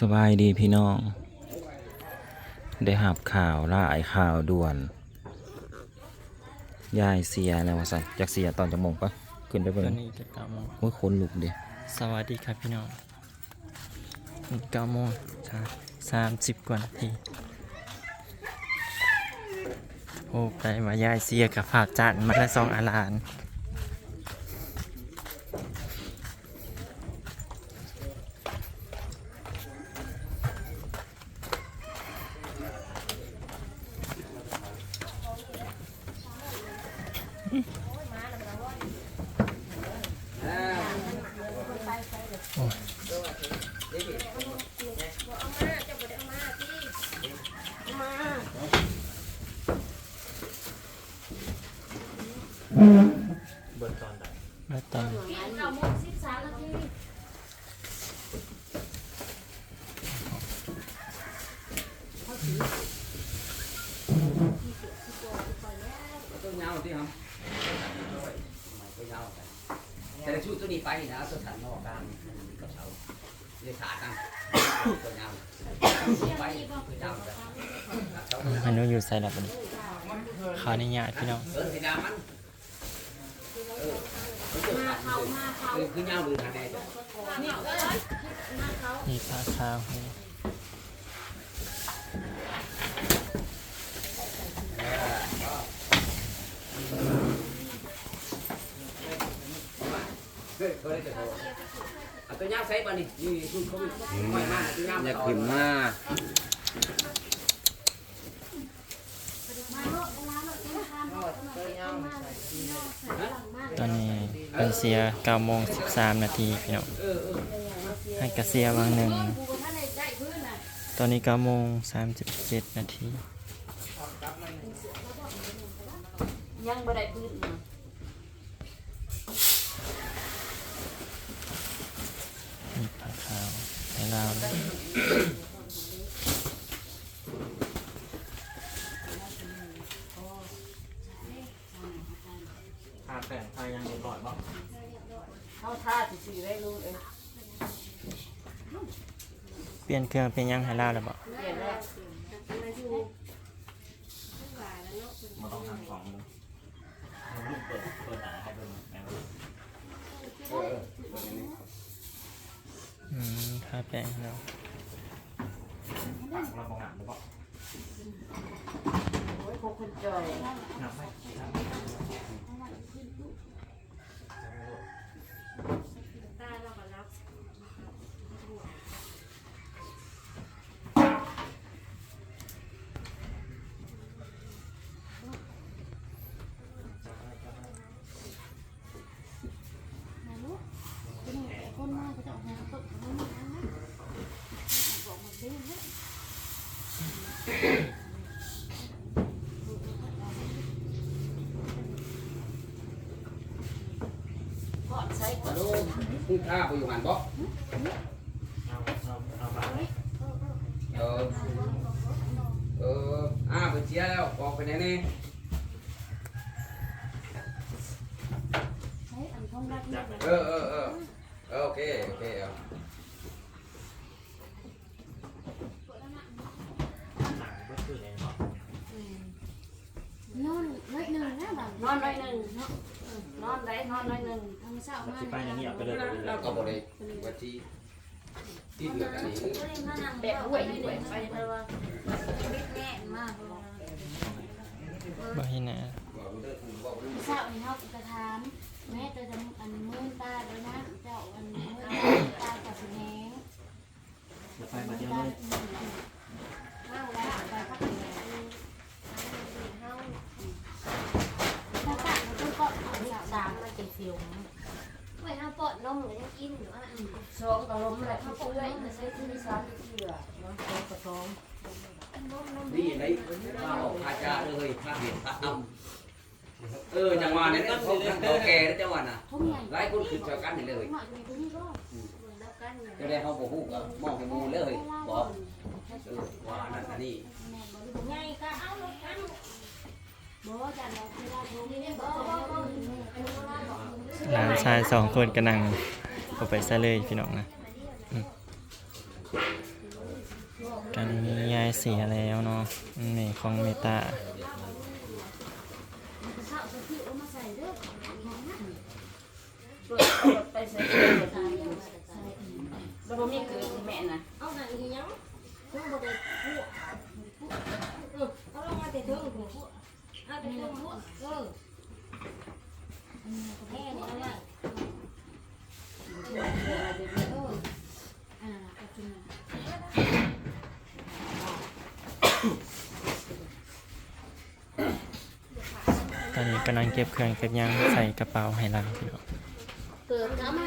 สบายดีพี่น้อง ได้หับข่าวล่ายข่าวด่วน ยายเสียแล้วว่าสันจากเสียตอนจะมงปะขึ้นไปตเบิ่อนงนี้จะเก้าโมงโอ้ยคนลุกเดีสวัสดีครับพี่น้องเก้าโมงสามสิบกว่านาทีโอ้ไปมายายเสียกับฝากจานมาละสองอาลาน แล้วตอนเก้าโมงสิบสามนาที tôi nhau tí không tôi nhau thế là chú tôi đi bay đã tôi thẳng nó càng cấp sáu đi thả tăng tôi nhau bay tôi nhau rồi มันนู้อยู่ใส่หลับวันนี้ขออนุญาตพี่น้อง lớn thì đam ăn ừ cứ คือย่ามือทางลดจ้ะนี่ปลาคาวนี่เอาตัวย่างใส่ปะนี่นี่คุณเขาไม่มากตัวย่างอยากขึ้นมา ตอนนี้เป็นเสียเก้าโมงสิบสามนาทีพี่น้องให้กระเสียวังหนึ่ง ตอนนี้เก้าโมงสามสิบเจ็ดนาทียังบ่ได้พื้นน่ะ มีผ้าขาวให้เราเลย เขาท่าสิๆได้รู้เอง เป ลี่ยนเครื่องเป็นยังให้เราแล้วบ่เปลี่ยนแล้วอืมทาแป้งให้เราโอ้ยพวกคนจอย Alo, không tha bây giờ hàn bó ờ ờ à vừa chia đâu có cái này nè เออเออเออเออโอเค โอเคเอา นอนหน่อยหนึ่งเนาะเออนอนได้นอนหน่อยหนึ่งทางเช้ามาไปอย่างนี้เอาไปเลยแล้วก็บริวัที่ที่เหลือกันนี้แบกด้วยด้วยไปเลยว่าแน่มากบ่ให้หนาบอกรู้เด้อคุณบอกรู้เช้านี่เขาจะถามแม่จะจะอันมื่นตาด้วยนะเจ้าอันมื่นตากับสีแดงจะไปมาเดียวเลยเข้าแล้วไปพักแดงถ้าตัดมันต้องเกาะสามมาเจ็ดสิวไว้เอาปอดนมก็ยังกินอยู่อะสองตะลมอะไรเขาปุ้ยมันใช้ที่สามที่เหลือเนาะสองกระทงนี่ไหนข้าวพาจารย์เลยพาเห็ดพาอ้ำเออจังหวะนี้เนี่ยเขาเขาแก่แล้วจังหวะน่ะหลายคนขึ้นเจอกันเลยจะได้เขาบอกฮู้ก็มองให้มูเลยบอกเออว่านั่นนี่ไงก็เอาลูกกัน หลานชายสองคนกำลังเอาไปซะเลยพี่น้องนะกันมสียแล้วเนาะนี่ของเมตาเข้าไปที่เอามาใส่เด้อของนั่นราไม่เสื้อใส่ใส่แล้วมีเกิดแม่น่ะเอาหนังอีหยังต้องบ่ได้พูดเออเอาลงมาแต่ถึงพูดเอาแต่ถึงพูดเอออันนี้ก็แม่แม่นี่เอออออันนั้นก็กินตอนนี้กำลังเก็บเครื่องเก็บยังใส่กระเป๋าให้เราพี่น้อง เกิดเอ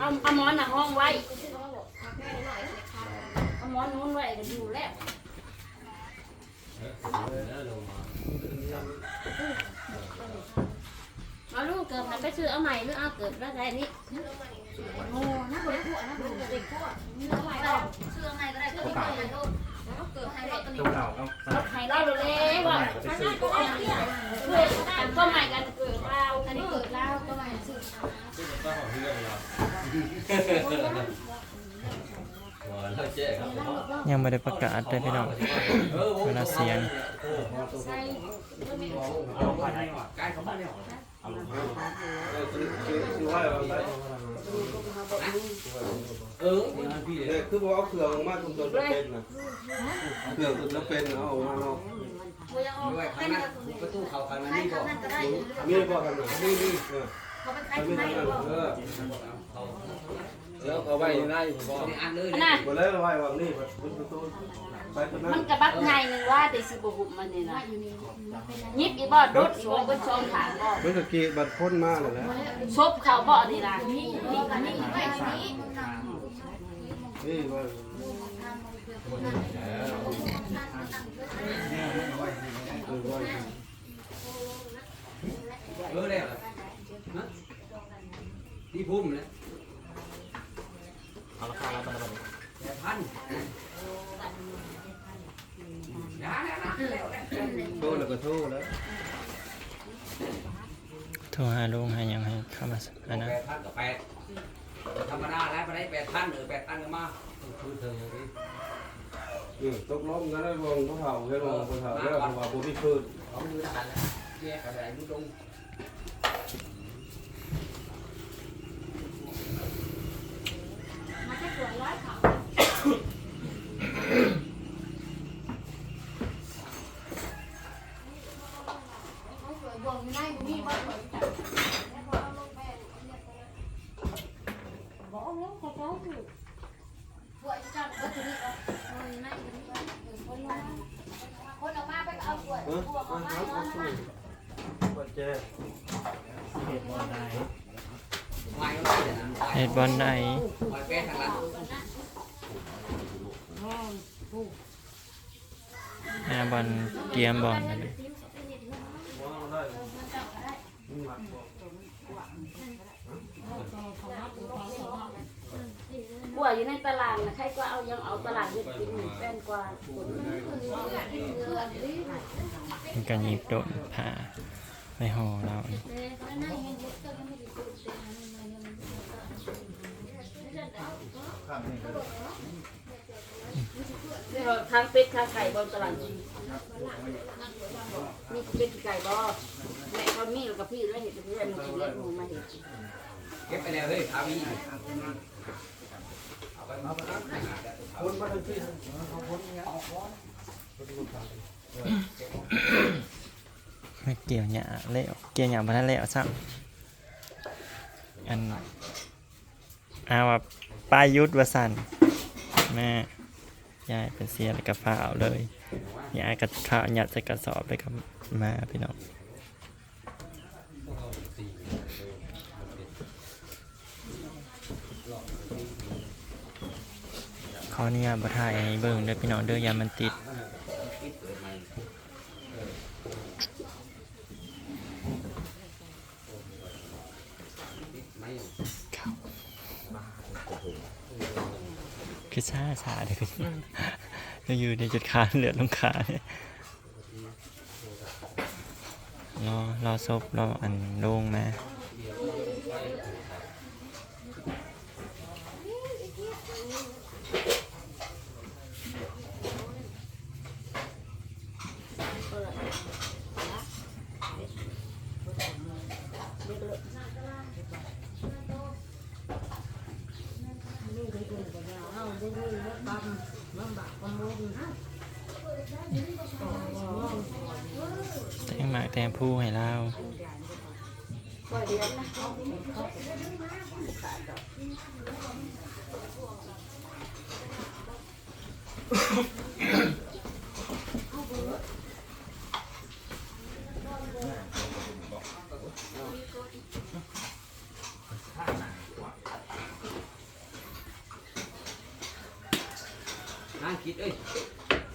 เอาเอาหมอนน่ะห้องไว้ชื่อว่าบอกคาเฟ่หน่อยเลยค่ะเอาหมอนนู้นไว้ก็อยู่แล้วเอาลูกเกิดมันไปซื้อเอาใหม่หรือเอาเกิดแล้วไงนี่โอ้น่าปวดหัวน่าปวดหัวเด็กพวกนี่เอาไว้เราเชื่อไงก็ได้ก็ได้ไปโน่นแล้วเกิดให้รถตัวนี้ตัวเก่าเอาเอาให้เราเลยว่าไปซื้อเพื่อกันก็ใหม่กันเกิดเราอันนี้เกิดแล้วก็มาซื้อยังไม่ได้ประกาศเลยพี่น้องเวลาเสียงใส่กายเขาบ้านเนี่ยคือว่าเราเออพี่เลยเนี่ยคือบอกเอาเครื่องมาทุกตัวเป็นนะเครื่องตัวเป็นเอาออกมาเนาะด้วยข้างนั้นประตูเขาข้างนั้นนี่บ่มีบอกกันหน่อยนี่นี่ เขาเป็นใครไม่ไม่ได้ได้เออเขาแล้วเอาไว้ได้บ่ในอันเลยน่ะบ่แล้วไว้วางนี่ประตูไปตรงนั้มันกระบักไงหนึงว่าแต่สิบหุบมันนี่นะอยู่นี่มันเป็นอะไรยิบอีบ่รถสวงบนชมฐานบ่มันก็กี่บัดพ้นมาแล้วแหละซบเขาบ่นี่ล่ะนี่นี่นี่ไม่นี่นี่ว่าเออแล้ว ที่พุ่มนะเอาราคาแล้วตอนนี้แปดพันนะนะนะแล้วแล้วโทษแล้วก็โทษแล้วโทรหาลุงให้ยังให้เข้ามาอันนั้นแปดพันกับแปดธรรมดาแล้วไปได้แปดพันหรือแปดพันก็มาคือเธออย่างนี้อือตกลงกันได้วงเขาเฒ่าให้วงเขาเฒ่าแล้วว่าบ่มีคืนเขามือกันแล้วแยกกันอะไรยุ่งตรง มาแค่สวยร้อยเขา บอกง่ายมีบ่เปิดจับแล้วพอเอาลงไปบอกแล้วเขาเขาถูกปวดจับก็ตัวนี้ก็มันไม่คนมาคนออกมาไปเอาปวด เออ ปวดออ กมาเอาเอาเอามาปัจเจเหตุบอลได้ไม่ก็ได้นเฮ็ดบอลไหนแอร์บอลเกียมบอลนั่นเลย กล้วอยู่ในตลาดนะใครก็เอายังเอาตลาดเฮ็ดกินแป้นกว่าคนมันก็หยิบโดนผ่าไปห่อเรานี่ นี่เราทางเป็ดทางไก่บนตลาดมีเป็ดไก่บ่แม่เขามีกับพี่แล้วเห็ดกับพี่แล้วมันสิเลี้ยงหมูมาเห็ดเก็บไปแล้วเฮ้ยทาวีเอาไปมาไปนะคนมาทั้งที่ไม่เกี่ยวหยเละเกี่ยวหยาบ่ทันแล้วซ้ำอันเอาว่าปลายุทธวสัน แม่ยายเป็นเสียแล้วก็ฟ้าเอาเลยยายก็ข้าวหยัดใส่กระสอบไปกับมาพี่น้องขออนุญาตบ่ถ่ายให้เบิ่งเด้อพี่น้องเด้อยามันติด คือซาซาเด็กก็อยู่ในจุดขาเหลือลงขาเนี่ยรอรอศพรออันโล่งนะ แตงหมากแตงผู้ให้เรานั่งคิดเอ้ย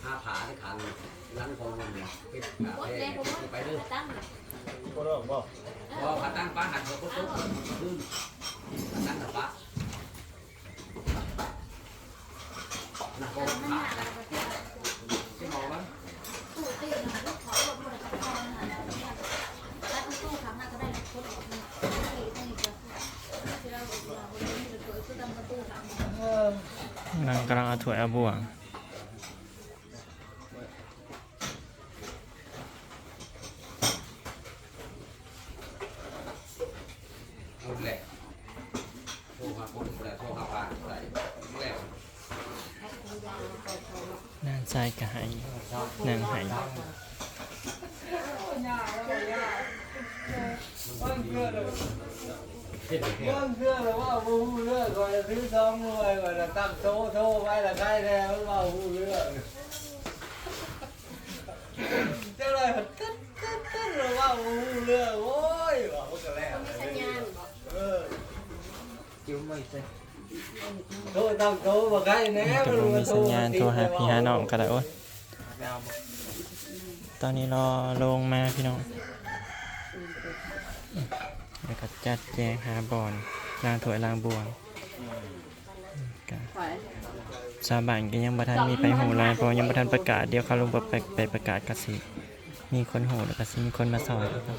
หาผาที่ขันหลังของมันเนี่ยเก็บกาแฟไปเด้อ ตั้ง ก็ร้องบ่พอขาตั้งป้าหันหัวปุ๊บปุ๊บขึ้นขาตั้งกับป้าหนักโกงขาใช่หมวะตู้ตีนลูกขอรถมอเตอร์ไซค์เข้าหาเราแล้วตู้ขังน่าจะได้คนออกมาตีนี่ก็ที่เราบอกว่าคนนี้จะเกิดคือตำประตูขังนางกำลังเอาถั่วยเอาบ่วง หมดแหละโทรหาคนแหละโทรหาป้าใส่แหละ นางชายกหายนางหายเรื่องเรื่องเลยว่าผู้เรื่องก่อนจะซื้อซองรวยก่อนจะตั้งโซ่โซ่ไว้ละใกล้แล้วว่าผู้เรื่องเจ้าเลยตึ๊ดตึ๊ดตึ๊ดเลยว่าผู้เรื่องโอ้ยว่าพวกกันแล้วไม่สัญญาณเออจิ้มไม่ใช่ โทษตั้งโซ่มาใกล้แน่แต่บ่มีสัญญาณโทรหาพี่หาน้องก็ได้โอ๊ยตอนนี้รอลงมาพี่น้องแล้วก็จัดแจงหาบอนล้างถ้วยล้างบวงก็ชาวบ้านก็ยังบ่ทันมีไปหูลายเพราะยังบ่ทันประกาศเดี๋ยวเขาลงไปไปประกาศกสิมีคนหูแล้วก็สิมีคนมาสอนครับ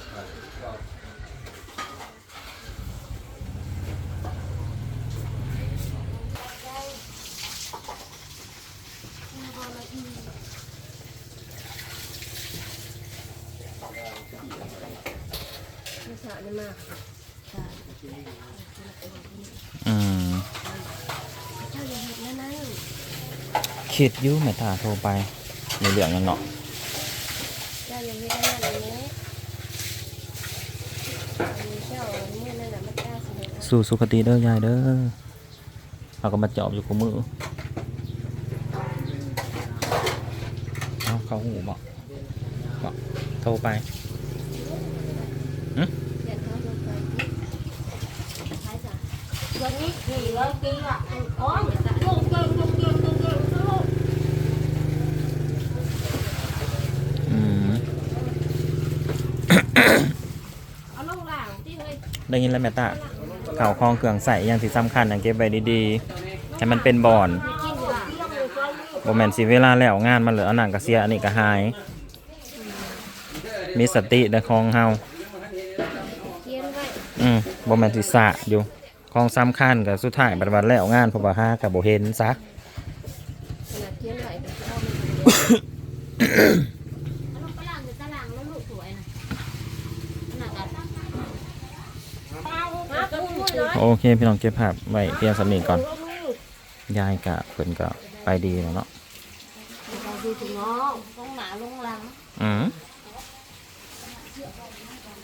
ไม่สาได้มากอืมเจ้าอย่าเห็นนะนั่นคิดอยู่แม่ตาโทรไปในเรื่องนั้นเนาะเจ้าอย่าเห็นนะนั่นเลยเจ้าเมื่อนั่นน่ะมันกล้าเสนอสู่สุคติเด้อยายเด้อเราก็มาจอบอยู่กับมือเอาเขาหูบอกบอกโทรไป เดี๋ยวเขาลงไปใช่จ้ะวัน นี้ขี่แล้วกินอะอ๋อลูกเก่งลูกเก่งลูกเก่งลูกอืม เอาลงล่างที่เฮ้ยได้ยินแล้วแม่ตาเข่าวคลองเครื่องใส่ยังสิสำคัญอย่างเก็บไว้ดีๆ ให้มันเป็นบอนกินอยู่ล่างบ่แม่นสิเวลาแล้วงานมันเหลืออันนั้นก็เสียอันนี้ก็หาย มีสติในของเฮา เขียนไว้อืมบ่แม่นสิสะอยู่ ของสำคัญก็สุดท้ายบัดวันแล้วงานเพราะว่าหาก็บ่เห็นซักโอเคพี่น้องเก็บภาพไว้เพียงสำนีก่อน ยายกะเพิ่นก็ไปดีแล้วเนาะเราดูถึงน้องลงหนาลงหลังอืม